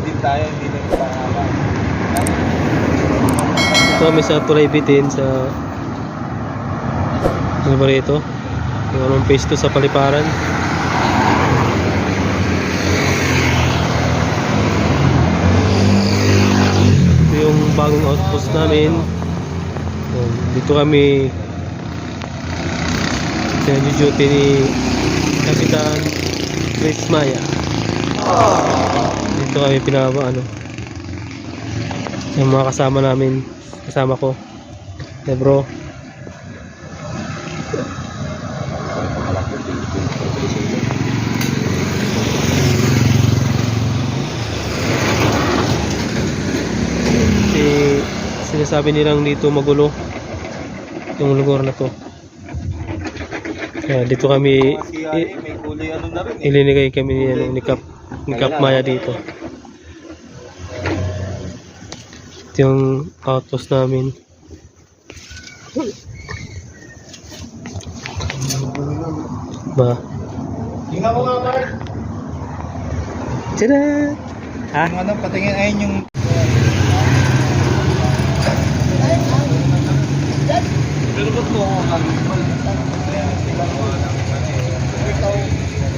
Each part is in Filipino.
din tayo, hindi lang sa pangalan. Ito kami sa Tulay Bitin sa ano ba rito? Yung anong phase to sa Paliparan. Ito yung bagong outpost namin. Dito kami duty ni Kapitan Chris Maya. Dito kami pinaba ano. Yung mga kasama namin kasama ko. Eh bro. Si sinasabi nilang dito magulo yung lugar na to. Kaya dito kami i- ano, eh. ilinigay kami ni, ano, ni Kap ni Kap Maya dito ito yung outpost namin ba Tingnan mo nga, Mark. Tada! Ha? Yung ano, patingin, ayun yung... Pero ba't mo ako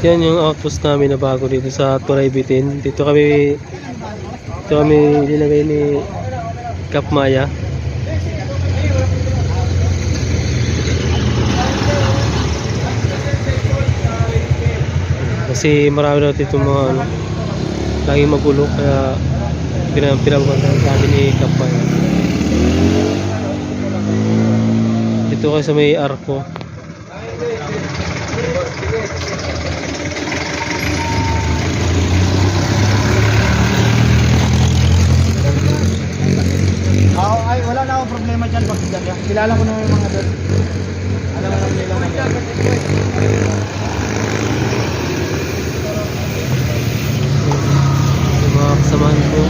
Yan yung outpost namin na bago dito sa Turay Bitin. Dito kami dito kami dinagay ni Kap Maya. Kasi marami na dito mga ano, laging magulo kaya pinag pinabantayan sa amin ni Kap Maya. Dito kayo may arko. Oo, ay, wala na problema dyan dyan. Kilala ko na yung mga doon. Alam mo naman nila mga Yung mga kasamahan ko.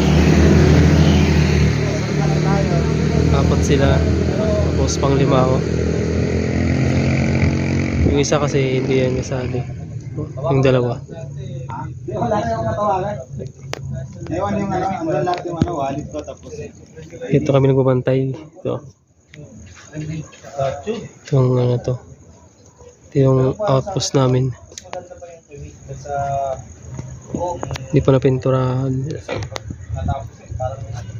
Apat sila. Tapos pang lima ako. Yung isa kasi hindi yan kasali. Yung dalawa. Wala na akong matawagan. Ewan yung ano, andun lahat yung ano, wallet ko tapos... Ito kami nagbabantay. Ito. Itong ano to. Ito yung outpost namin. Hindi pa napinturahan. Natapos eh, parang...